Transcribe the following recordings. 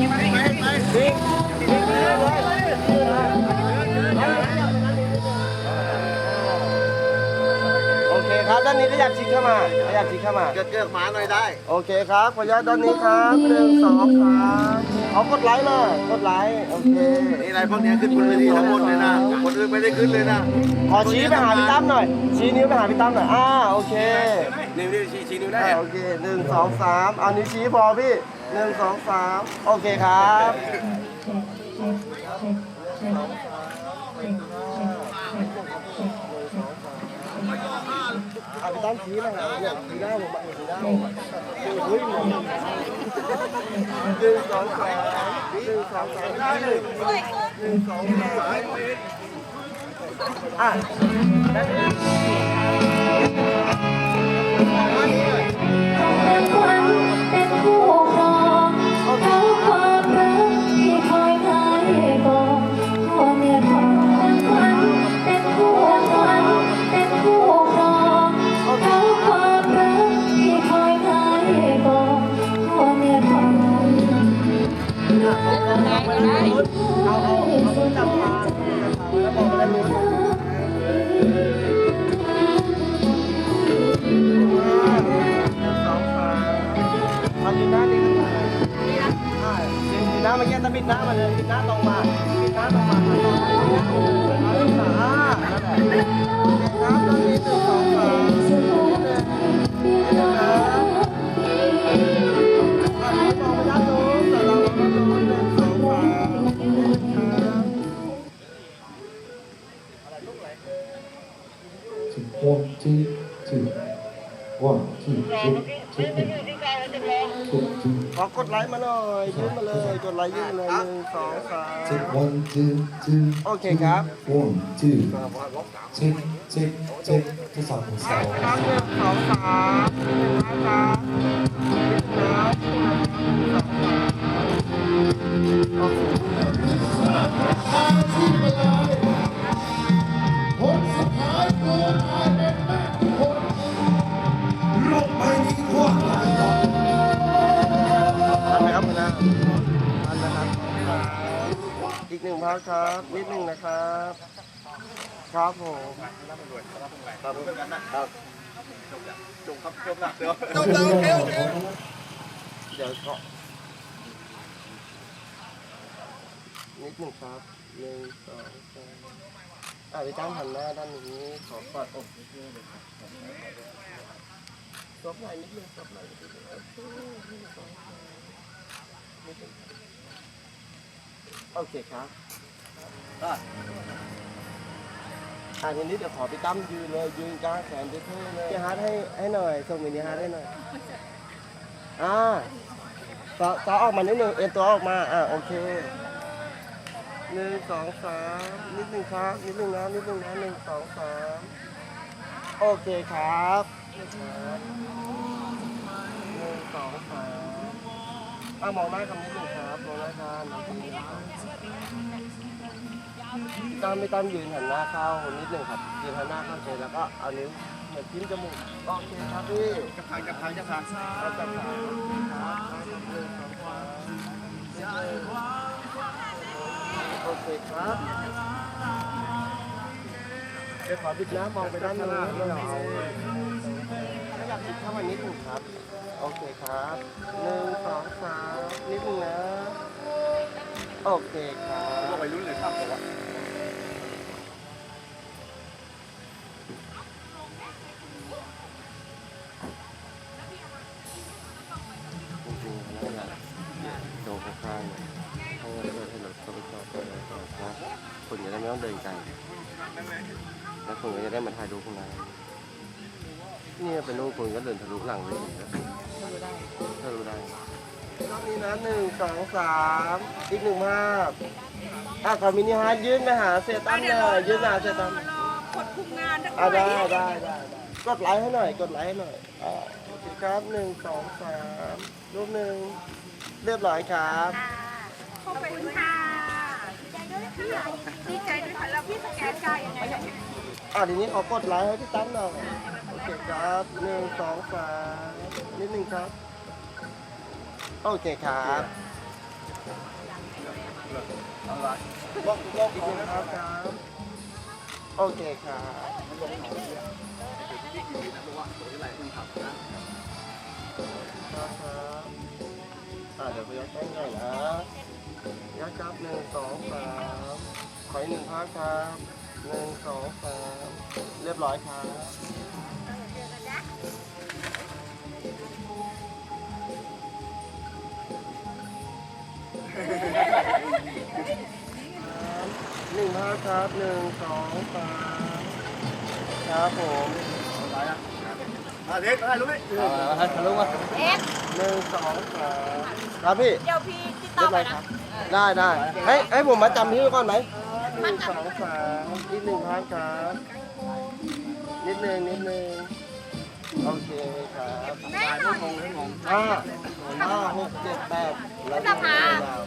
โคครับ ด้านนี้ขยับชิดเข้ามา ขยับชิดเข้ามา เกิดเกิดหมาหน่อยได้ โอเคครับ ขออนุญาตด้านนี้ครับหนึ่งสองสามเอากดไลค์เลยกดไลค์ โอเค นี่อะไรพวกเนี้ยขึ้นบนเวทีทั้งหมดเลยนะ คนอื่นไม่ได้ขึ้นเลยนะขอชี้ไปหาพี่ตั้มหน่อย ชี้นิ้วไปหาพี่ตั้มหน่อย อ่า โอเค นิ้วนิ้วชี้ชี้นิ้วได้ อ่าโอเคหนึ่งสองสามเอานิ้วชี้พอพี่หนึ่งสองสามโอเคครับเอาพี่ตั้มชี้มาหาเนี่ยชี้หน้าผมมาชี้หน้าผมมาเฮ้ยหนึ่งสองสามหนึ่งสองสามหนึ่งหนึ่งสองสามอะเป็ มื่อกี้ตะบิดหน้ามาเลยบิดหน้าตรงมาบิดหน้าตรงมาตรงมาเอาอีกหน่อยอ่านั่นแหละโอเคครับตอนนี้หนึ่งสองสาม กดไลค์มาหน่อยยื่นมาเลย กดไลค์ยื่นมาเลยหนึ่งสองสาม Take one, two, two. Okay, Cap. One, two. Take, take, take. ที่สองของสองครับหนึ่งสองสามนะครับโอ ครับผมครับจงครับจงนะเดี๋ยวเดี๋ยวขอนิดหนึ่งครับหนึ่งสองสามอะพี่ตั้งหันหน้าด้านนี้ขอกอดอกซบไหล่นิดหนึงซบไหล่นิดหนึงโอเคครับอะ อะทีนี้เดี๋ยวขอพี่ตั้มยืนเลยยืนกลางแขนเท่ๆเลยพี่ฮาร์ดให้ให้หน่อยส่งมินิฮาร์ดให้หน่อยอ่าต่อต่อออกมานิดหนึ่งเอ็นตัวออกมาอ่าโอเคหนึ่งสองสามนิดหนึ่งครับนิดหนึ่งนะนิดหนึ่งนะหนึ่งสองสามโอเคครับหนึ่งสองสามอ่ามองหน้าคำนิดหนึ่งครับมองหน้าครั บมองคำนิดหนึ่งครับตามไม่ตามยืนหันหน้าเข้านิดหนึ่งครับ ยืนหันหน้าเข้าเฉยแล้วก็เอานิ้วเหมือนจิ้มจมูกโอเคครับพี่จะพังจะพังจะพังเอาจับขาโอเคครับเดี๋ยวขอบิดน้ำมองไปด้านโน้นหน่อยขยับบิดเข้ามานิดหนึ่งครับ โอเคครับหนึ่งสองสามนิดหนึ่งนะ โอเคครับพวกวัยรุ่นเลยครับผมว่า ต้องเดินไกลแล้วคนก็จะได้มาถ่ายรูปข้างในนี่เป็นรูปคนก็เดินทะลุหลังเลยนะถ้ารู้ได้รอบนี้นะหนึ่งสองสามอีกหนึ่งภาพอะขอมินิฮาร์ดยื่นไปหาเซตัมเลยยื่นไปหาเซตัมกดคุมงานทั้งอะหมได้ดได้ได้ได้กดไลค์ให้หน่อย กดไลค์ให้หน่อยอ่าโอเคครับหนึ่งสองสามรูปหนึ่งเรียบร้อยครับขอบคุณค่ะ ดีใจด้วยค่ะดีค่ะแล้วพี่สแกนจ่ายยังไงเนี่ยอะทีนี้ขอกดไลค์ให้พี่ตั้มหน่อยโอเคครับหนึ่งสองสามนิดหนึ่งครับ โอเคครับบอกบอกอีกหนึ่งครับครับโอเคครับครับครับอะเดี๋ยวไปยกแป้งหน่อยนะยักครับหนึ่งสองสาม ขออีกหนึ่งครับครับหนึ่งสองสามเรียบร้อยครับหนึ่งห้าครับหนึ่งสองสามครับผมอะเด็กถ่ายรูปดิให้ทะลุมาเอ็กหนึ่งสองสามครับพี่ เดี๋ยวพี่ติดต่เรีอยบไปร้อยคนะรับได้ได้ให้ให้ผมมาจำที่ก่อนไหม หนึ่งสองสามนิดหนึ่งครับครับ นิดหนึ่งนิดหนึ่งโอเคครับห้าห้าหกเจ็ดแปดแล้วก็ยาว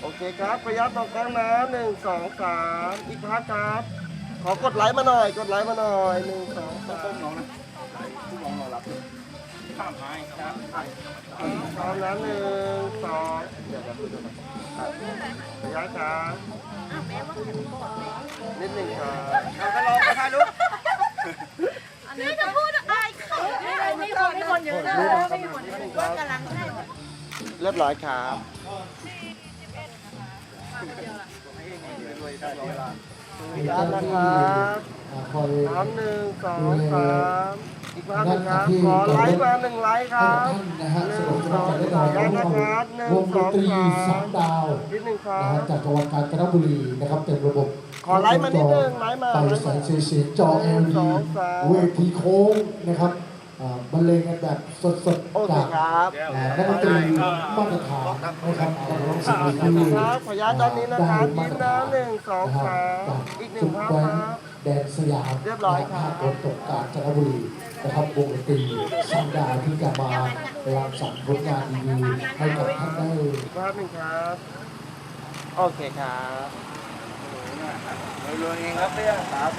โอเคครับประยัดตรงกลางนะหนึ่งสองสามอีกพักครับ ขอกดไลค์มาหน่อย กดไลค์มาหน่อยหนึ่งสองสามน้องนะผู้มองรอรับ พร้อมนหนึ่งสองเดี๋ยวจะพูดดูครับระยะครับนิดหนึ่งครับเอาก็รอไปถ่ายรูปนี่จะพูดอะไรเขาไม่คนไม่คนเยอะนะไม่คนเยอะว่ากำลังให้เรียบร้อยครับระยะนะครับคอยพร้อมหนึ่งสองสาม อีกภาพหนึ่งครับขอไลค์มาหนึ่งไลค์ครับท่านนะฮะหสนึ่นุงกสสนาอนงกันได้สาต่อมนะนะครับหนึ่งวงสดอนงตรีสาสามมดาวนิดหนึ่งครันะฮะบจากจังหวัดกาญจนบุรีนะครับเต็มระบบขอไลค์มานิดนึงไลค์มาไฟไลค์แสมางสีเสียงจอ LED สองสามเวทีโค้งนะครับอ่าบรรเลงกันแบบสดโอๆเคจากครับอ่านักดนตรีมาตรฐานนะครับการร้องเสียงที่ครับขออนุญาตด้านนี้นะครับยิ้มนะหนึ่งสองสามอีกหนึ่งภาพครับแดนสยามเรียบร้อยครับภาพบนตกกาญจนบุรี นะครับวงดนตรีสังดาที่จะมารังสรรค์ผลงานดีๆให้กับท่านได้อีกภาพหนึ่งครับ โอเคครับรวยๆเองครับเนี่ยครับ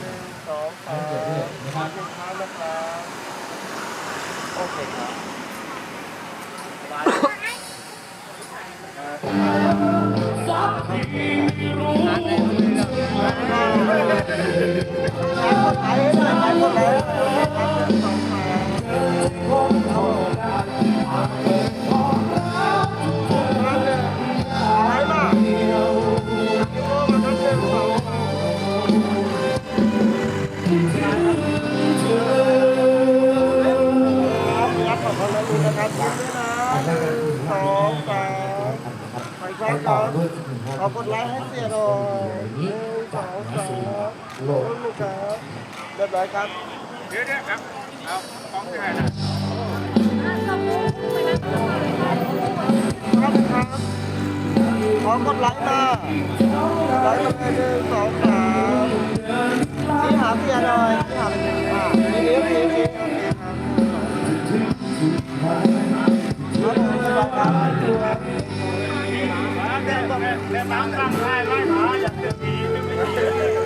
หนึ่งสองสามภาพหนึ่งภาพนะครับโอเคครับไปให้หน่อยไมดแล้วหนึ่งสองสามไมามาทั้งหนึ่งสองครับรับ ขอบคุณแล้วดูนะครับยิ้มด้วยนะหนึ่งสองสามไปคไปรั้งต่อก่อนด้วยขอกดไลค์ให้เสียหน่อยหนึ่งสองสามโลลูก ครับเรียบร้อยครับเดี๋ยวเดี๋ยวครับเอาของที่ไหนนะครับครับขอกดไลค์มาไลค์มาเลยหนึ่งสองสามชี้หาเสียหน่อยชี้หาอ่าทีนี้ทีนี้โอเคครับ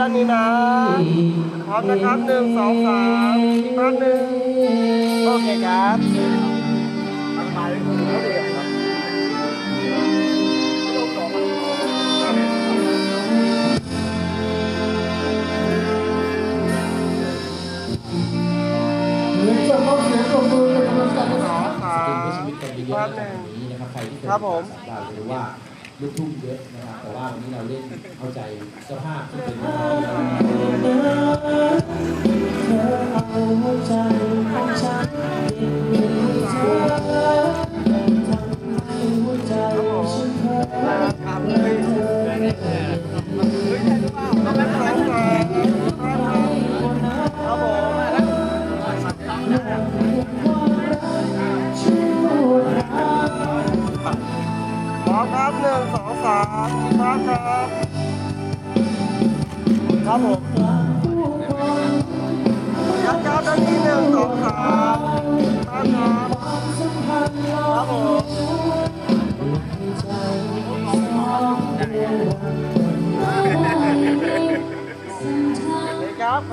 ด้านนี้นะพร้อมนะครับหนึ่งสองสามอีกครั้งหนึ่งโอเคครับเหมือนจะต้องเสียงปรบมือเป็นกำลังใจให้สน้อองงสามชีวิตกันเยคอะรับๆหนึ่งแบบนี้นะครับใครที่เป็นครับผมดาวหรือว่า ลูกทุ่งเยอะนะครับ แต่ว่าวันนี้เราเล่นเข้าใจสภาพที่เป็นพ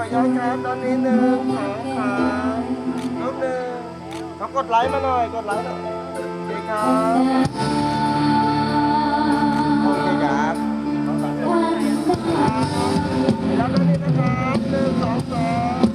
อย้อนครับตอนนี้หนึ่งสองสามรูปหนึ่งเขากดไลค์มาหน่อย กดไลค์หน่อยดีครับโอเคครับแล้วตอนนี้นะครับหนึ่งสองสาม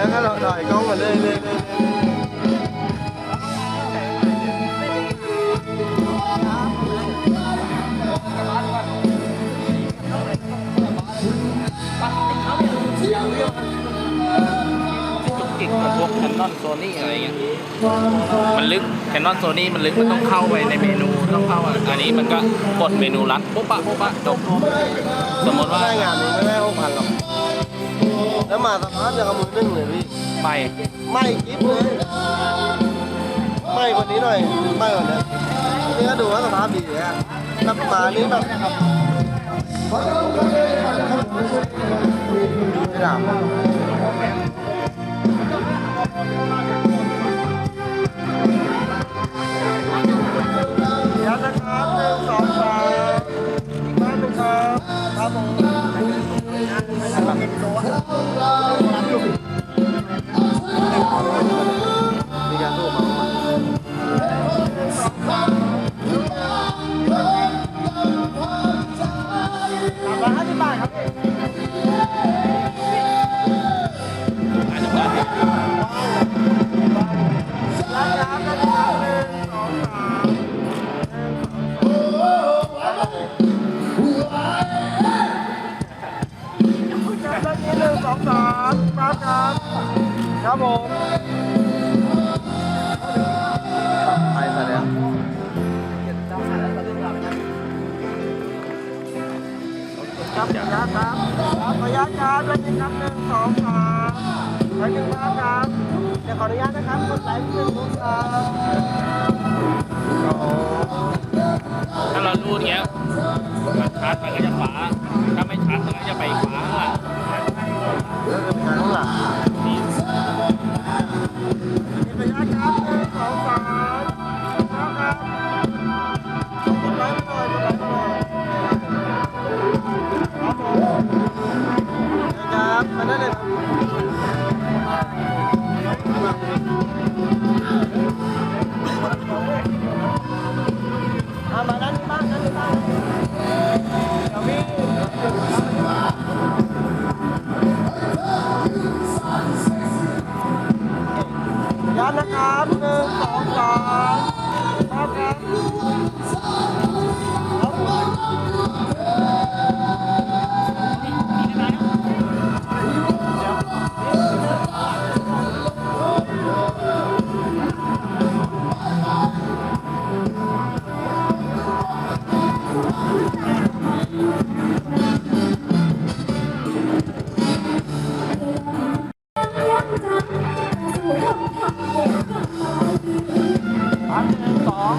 แล้วก็เราถอยกล้องมาเลยเลยเลยเลยจุกจิกกับพวกแคนนอนโซนี่อะไรเงี้ย มันลึกแคนนอนโซนี่มันลึกมันต้องเข้าไปในเมนูต้องเข้าอะอันนี้มันก็กดเมนูรัดปุ๊บปะปุ๊บปะจบสมมติว่าได้งานนี้ไม่ได้หกพันหรอก แล้วมาสภาพอย่างกับมือนึ่งเลยพี่ไปไม่กิ๊บเลยไม่กว่านี้หน่อยไม่กว่านี้นี่ก็ดูว่าสภาพดีเลยอะถ้ามานี่แบบไม่ด่ายัด ครับเลยนะครับหนึ่งสองสามไปหนึ่งภาพครับ เดี๋ยวขออนุญาตนะครับกดไลค์หนึ่งรูปครับถ้าเรารูดเงี้ยมันชาร์จมันก็จะขวาถ้าไม่ชาร์จมันก็จะไปขวาอะเลิกกันไปข้างหลัง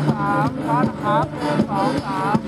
สามครับครับสองสาม